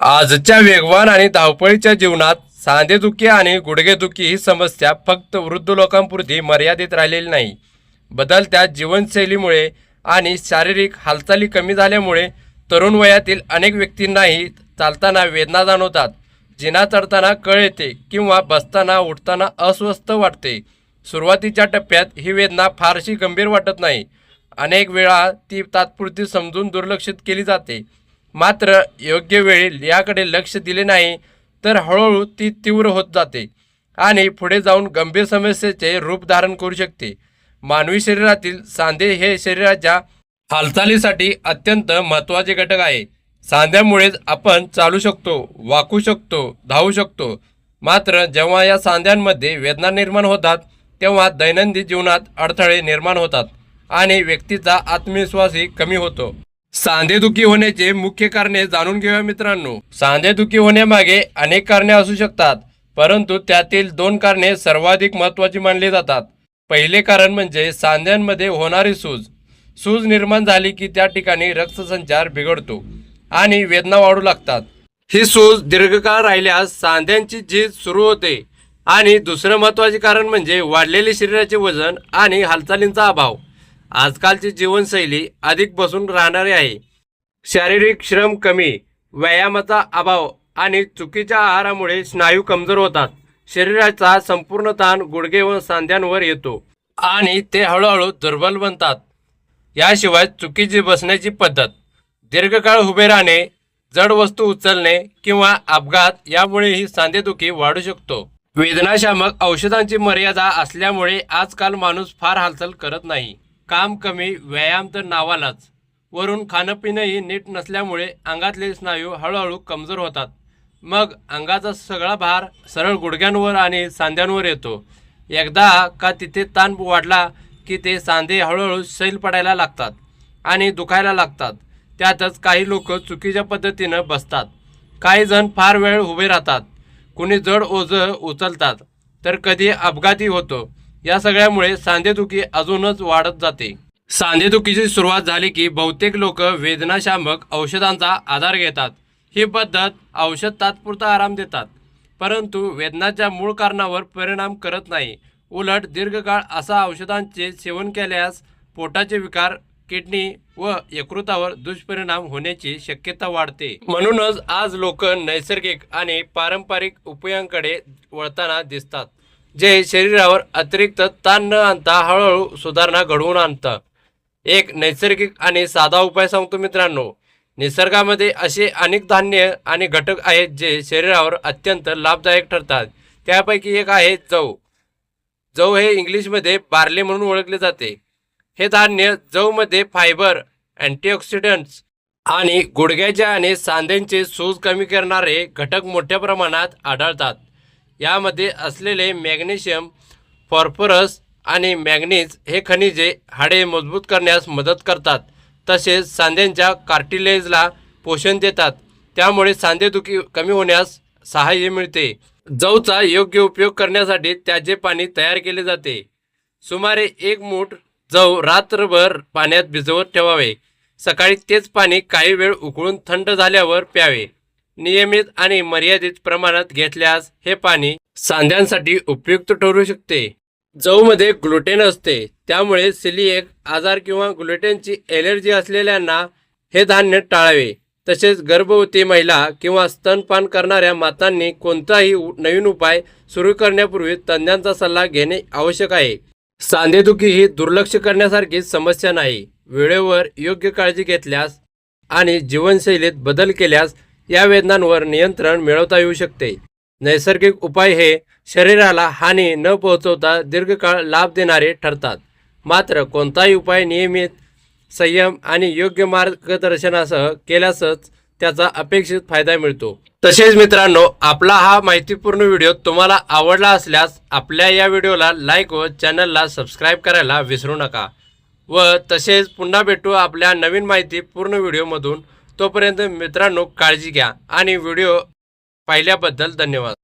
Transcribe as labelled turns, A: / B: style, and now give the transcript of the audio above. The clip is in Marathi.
A: आजच्या वेगवान आणि धावपळीच्या जीवनात सांधेदुखी आणि गुडघेदुखी ही समस्या फक्त वृद्ध लोकांपुरती मर्यादित राहिलेली नाही. बदलत्या जीवनशैलीमुळे आणि शारीरिक हालचाली कमी झाल्यामुळे तरुण वयातील अनेक व्यक्तींनाही चालताना वेदना जाणवतात. जिना चढताना कळ येते किंवा बसताना उठताना अस्वस्थ वाटते. सुरुवातीच्या टप्प्यात ही वेदना फारशी गंभीर वाटत नाही. अनेक वेळा ती तात्पुरती समजून दुर्लक्षित केली जाते. मात्र योग्य वेळी याकडे लक्ष दिले नाही तर हळूहळू ती तीव्र होत जाते आणि पुढे जाऊन गंभीर समस्येचे रूप धारण करू शकते. मानवी शरीरातील सांधे हे शरीराच्या हालचालीसाठी अत्यंत महत्त्वाचे घटक आहे. सांध्यामुळेच आपण चालू शकतो वाकू शकतो धावू शकतो. मात्र जेव्हा या सांध्यांमध्ये वेदना निर्माण होतात तेव्हा दैनंदिन जीवनात अडथळे निर्माण होतात आणि व्यक्तीचा आत्मविश्वासही कमी होतो. सांधेदुखी होण्याचे मुख्य कारणे जाणून घेऊया मित्रांनो. सांधेदुखी होण्यामागे अनेक कारणे असू शकतात परंतु त्यातील दोन कारणे सर्वाधिक महत्त्वाची मानली जातात. पहिले कारण म्हणजे सांध्यांमध्ये होणारी सूज. सूज निर्माण झाली की त्या ठिकाणी रक्तसंचार बिघडतो आणि वेदना वाढू लागतात. ही सूज दीर्घकाळ राहिल्यास सांध्यांची झीज सुरू होते आणि दुसरं महत्त्वाचे कारण म्हणजे वाढलेले शरीराचे वजन आणि हालचालींचा अभाव. आजकालची जीवनशैली अधिक बसून राहणारी आहे. शारीरिक श्रम कमी व्यायामाचा अभाव आणि चुकीच्या आहारामुळे स्नायू कमजोर होतात. शरीराचा संपूर्ण ताण गुडघे व सांध्यांवर येतो आणि ते हळूहळू दुर्बल बनतात. याशिवाय चुकीची बसण्याची पद्धत दीर्घकाळ उभे राहणे जड वस्तू उचलणे किंवा अपघात यामुळेही सांधेदुखी वाढू शकतो. वेदनाशामक औषधांची मर्यादा असल्यामुळे आजकाल माणूस फार हालचाल करत नाही. काम कमी व्यायाम तर नावालाच. वरून खाणं पिणंही नीट नसल्यामुळे अंगातले स्नायू हळूहळू कमजोर होतात. मग अंगाचा सगळा भार सरळ गुडघ्यांवर आणि सांध्यांवर येतो. एकदा का तिथे ताण वाढला की ते सांधे हळूहळू सैल पडायला लागतात आणि दुखायला लागतात. त्यातच काही लोक चुकीच्या पद्धतीनं बसतात. काही जण फार वेळ उभे राहतात. कुणी जड ओझं उचलतात. तर कधी अपघाती होतो. या सगळ्यामुळे सांधेदुखी अजूनच वाढत जाते. सांधेदुखीची सुरुवात झाली की बहुतेक लोक वेदनाशामक औषधांचा आधार घेतात. ही पद्धत औषध तात्पुरता आराम देतात. परंतु वेदनाच्या मूळ कारणावर परिणाम करत नाही. उलट दीर्घकाळ असा औषधांचे सेवन केल्यास पोटाचे विकार किडनी व यकृतावर दुष्परिणाम होण्याची शक्यता वाढते. म्हणूनच आज लोक नैसर्गिक आणि पारंपरिक उपायांकडे वळताना दिसतात. जे शरीरावर अतिरिक्त ताण न आणता हळूहळू सुधारणा घडवून आणतं. एक नैसर्गिक आणि साधा उपाय सांगतो मित्रांनो. निसर्गामध्ये असे अनेक धान्य आणि घटक आहेत जे शरीरावर अत्यंत लाभदायक ठरतात. त्यापैकी एक आहे जव. जव हे इंग्लिशमध्ये बार्ले म्हणून ओळखले जाते. हे धान्य जवमध्ये फायबर अँटीऑक्सिडंट्स आणि गुडघ्याच्या आणि सांध्यांचे सूज कमी करणारे घटक मोठ्या प्रमाणात आढळतात. यामध्ये असलेले मॅग्नेशियम फॉर्फरस आणि मॅग्नीज हे खनिजे हाडे मजबूत करण्यास मदत करतात. तसेच सांध्यांच्या कार्टिलेजला पोषण देतात. त्यामुळे सांधेदुखी कमी होण्यास सहाय्य मिळते. जवचा योग्य उपयोग करण्यासाठी त्याचे पाणी तयार केले जाते. सुमारे एक मूठ जव रात्रभर पाण्यात भिजवत ठेवावे. सकाळी तेच पाणी काही वेळ उकळून थंड झाल्यावर प्यावे. नियमित आणि मर्यादित प्रमाणात घेतल्यास हे पाणी सांध्यांसाठी उपयुक्त ठरू शकते. जवमध्ये ग्लुटेन असते त्यामुळे सिलिएक आजार किंवा ग्लुटेनची एलर्जी असलेल्यांना हे धान्य टाळावे. तसेच गर्भवती महिला किंवा स्तनपान करणाऱ्या मातांनी कोणताही उ- नवीन उपाय सुरू करण्यापूर्वी तज्ज्ञांचा सल्ला घेणे आवश्यक आहे. सांधेदुखी ही दुर्लक्ष करण्यासारखी समस्या नाही. वेळेवर योग्य काळजी घेतल्यास आणि जीवनशैलीत बदल केल्यास या वेदनांवर नियंत्रण मिळवता येऊ शकते. नैसर्गिक उपाय हे शरीराला हानी न पोहोचवता दीर्घकाळ लाभ देणारे ठरतात. मात्र कोणताही उपाय नियमित संयम आणि योग्य मार्गदर्शनासह केल्यासच त्याचा अपेक्षित फायदा मिळतो. तसेच मित्रांनो आपला हा माहितीपूर्ण व्हिडिओ तुम्हाला आवडला असल्यास आपल्या या व्हिडिओला लाईक व चॅनलला सबस्क्राईब करायला विसरू नका. व तसेच पुन्हा भेटू आपल्या नवीन माहिती पूर्ण व्हिडिओमधून. तोपर्यंत मित्रांनो काळजी घ्या आणि व्हिडिओ पाहिल्याबद्दल धन्यवाद.